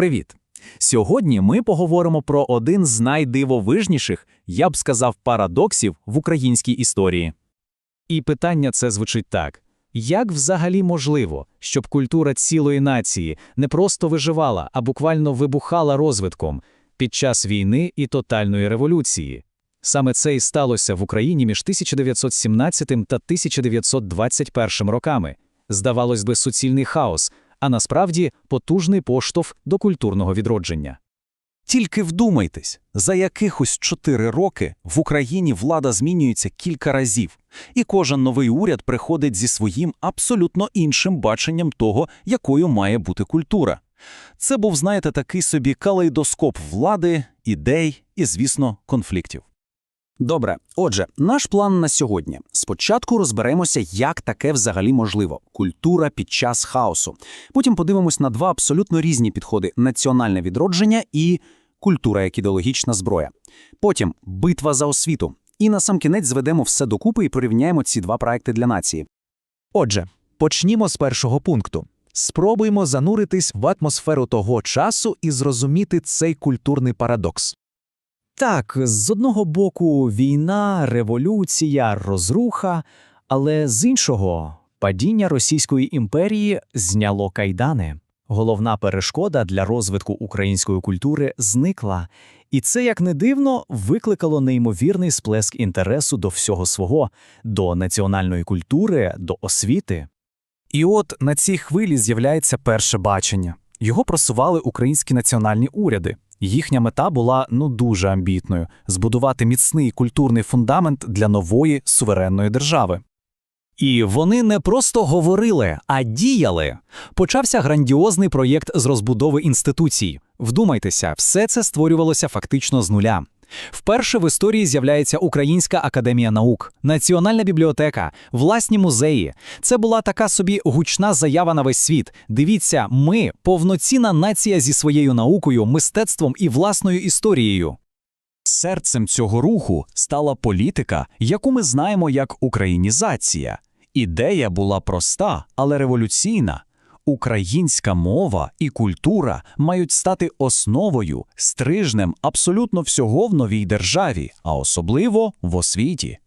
Привіт! Сьогодні ми поговоримо про один з найдивовижніших, я б сказав, парадоксів в українській історії. І питання це звучить так: як взагалі можливо, щоб культура цілої нації не просто виживала, а буквально вибухала розвитком під час війни і тотальної революції? Саме це і сталося в Україні між 1917 та 1921 роками. Здавалось би, суцільний хаос, а насправді потужний поштовх до культурного відродження. Тільки вдумайтесь, за якихось чотири роки в Україні влада змінюється кілька разів, і кожен новий уряд приходить зі своїм абсолютно іншим баченням того, якою має бути культура. Це був, знаєте, такий собі калейдоскоп влади, ідей і, звісно, конфліктів. Добре, отже, наш план на сьогодні. Спочатку розберемося, як таке взагалі можливо культура під час хаосу. Потім подивимось на два абсолютно різні підходи: національне відродження і культура як ідеологічна зброя. Потім битва за освіту. І на сам кінець зведемо все докупи і порівняємо ці два проекти для нації. Отже, почнімо з першого пункту. Спробуємо зануритись в атмосферу того часу і зрозуміти цей культурний парадокс. Так, з одного боку війна, революція, розруха, але з іншого падіння Російської імперії зняло кайдани. Головна перешкода для розвитку української культури зникла, і це, як не дивно, викликало неймовірний сплеск інтересу до всього свого, до національної культури, до освіти. І от на цій хвилі з'являється перше бачення. Його просували українські національні уряди. Їхня мета була ну дуже амбітною збудувати міцний культурний фундамент для нової суверенної держави. І вони не просто говорили, а діяли. Почався грандіозний проєкт з розбудови інституцій. Вдумайтеся, все це створювалося фактично з нуля. Вперше в історії з'являється Українська академія наук, Національна бібліотека, власні музеї. Це була така собі гучна заява на весь світ. Дивіться, ми повноцінна нація зі своєю наукою, мистецтвом і власною історією. Серцем цього руху стала політика, яку ми знаємо як українізація. Ідея була проста, але революційна. Українська мова і культура мають стати основою, стрижнем абсолютно всього в новій державі, а особливо в освіті.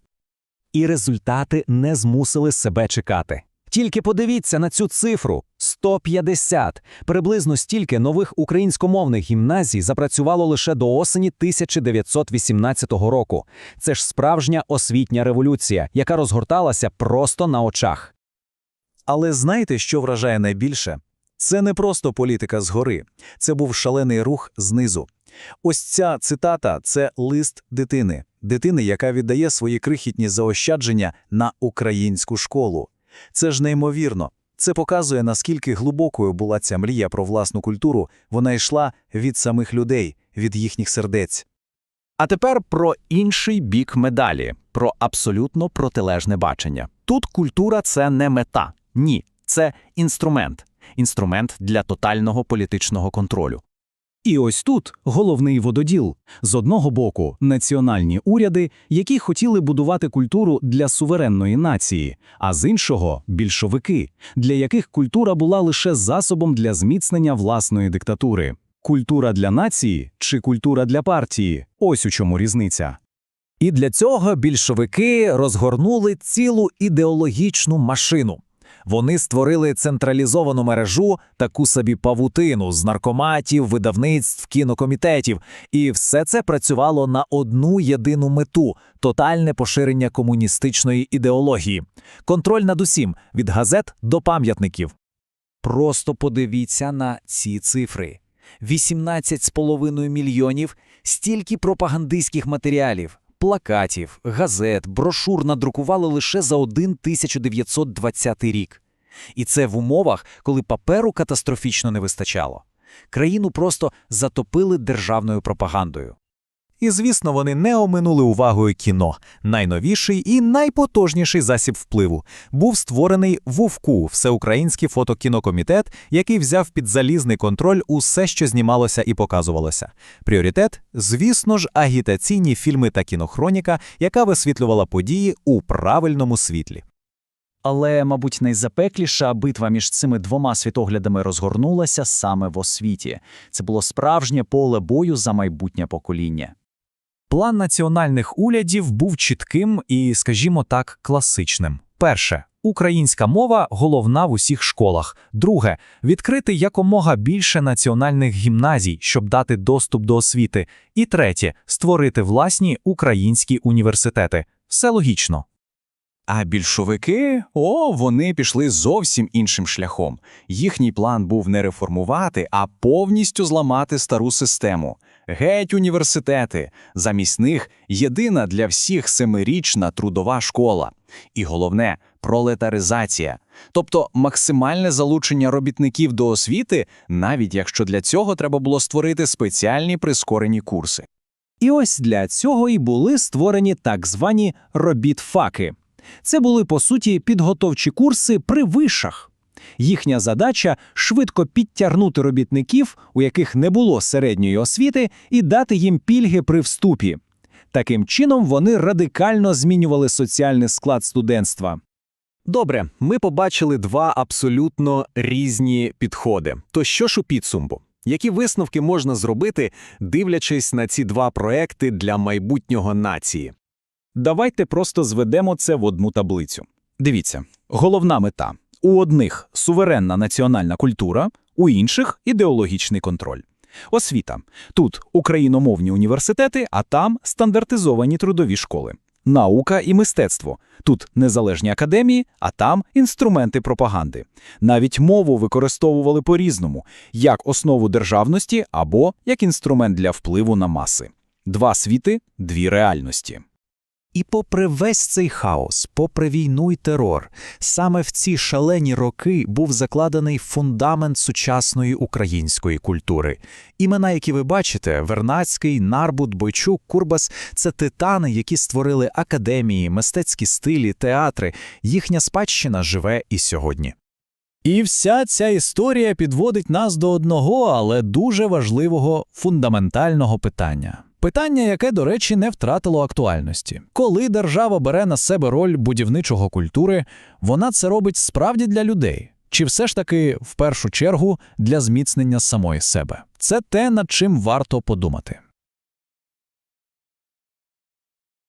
І результати не змусили себе чекати. Тільки подивіться на цю цифру 150. Приблизно стільки нових українськомовних гімназій запрацювало лише до осені 1918 року. Це ж справжня освітня революція, яка розгорталася просто на очах. Але знаєте, що вражає найбільше? Це не просто політика згори, це був шалений рух знизу. Ось ця цитата це лист дитини, дитини, яка віддає свої крихітні заощадження на українську школу. Це ж неймовірно. Це показує, наскільки глибокою була ця мрія про власну культуру, вона йшла від самих людей, від їхніх сердець. А тепер про інший бік медалі, про абсолютно протилежне бачення. Тут культура це не мета, ні, це інструмент, інструмент для тотального політичного контролю. І ось тут головний вододіл. З одного боку, національні уряди, які хотіли будувати культуру для суверенної нації, а з іншого більшовики, для яких культура була лише засобом для зміцнення власної диктатури. Культура для нації чи культура для партії ось у чому різниця. І для цього більшовики розгорнули цілу ідеологічну машину. Вони створили централізовану мережу, таку собі павутину з наркоматів, видавництв, кінокомітетів, і все це працювало на одну єдину мету тотальне поширення комуністичної ідеології, контроль над усім від газет до пам'ятників. Просто подивіться на ці цифри: 18,5 мільйонів, стільки пропагандистських матеріалів. Плакатів, газет, брошур надрукували лише за один 1920 рік. І це в умовах, коли паперу катастрофічно не вистачало. Країну просто затопили державною пропагандою. І, звісно, вони не оминули увагою кіно. Найновіший і найпотужніший засіб впливу був створений ВУВКУ, Всеукраїнський фотокінокомітет, який взяв під залізний контроль усе, що знімалося і показувалося. Пріоритет, звісно ж, агітаційні фільми та кінохроніка, яка висвітлювала події у правильному світлі. Але, мабуть, найзапекліша битва між цими двома світоглядами розгорнулася саме в освіті. Це було справжнє поле бою за майбутнє покоління. План національних урядів був чітким і, скажімо так, класичним. Перше українська мова головна в усіх школах. Друге відкрити якомога більше національних гімназій, щоб дати доступ до освіти. І третє створити власні українські університети. Все логічно. А більшовики, о, вони пішли зовсім іншим шляхом. Їхній план був не реформувати, а повністю зламати стару систему. Геть університети. Замість них єдина для всіх семирічна трудова школа. І головне пролетаризація, тобто максимальне залучення робітників до освіти, навіть якщо для цього треба було створити спеціальні прискорені курси. І ось для цього і були створені так звані робітфаки. Це були, по суті, підготовчі курси при вишах. Їхня задача швидко підтягнути робітників, у яких не було середньої освіти, і дати їм пільги при вступі. Таким чином вони радикально змінювали соціальний склад студентства. Добре, ми побачили два абсолютно різні підходи. То що ж у підсумку? Які висновки можна зробити, дивлячись на ці два проекти для майбутнього нації? Давайте просто зведемо це в одну таблицю. Дивіться, головна мета у одних суверенна національна культура, у інших ідеологічний контроль. Освіта тут україномовні університети, а там стандартизовані трудові школи. Наука і мистецтво тут незалежні академії, а там інструменти пропаганди. Навіть мову використовували по-різному, як основу державності або як інструмент для впливу на маси. Два світи, дві реальності. І попри весь цей хаос, попри війну й терор, саме в ці шалені роки був закладений фундамент сучасної української культури. Імена, які ви бачите, Вернацький, Нарбут, Бойчук, Курбас – це титани, які створили академії, мистецькі стилі, театри. Їхня спадщина живе і сьогодні. І вся ця історія підводить нас до одного, але дуже важливого фундаментального питання. Питання, яке, до речі, не втратило актуальності. Коли держава бере на себе роль будівничого культури, вона це робить справді для людей, чи все ж таки в першу чергу для зміцнення самої себе. Це те, над чим варто подумати.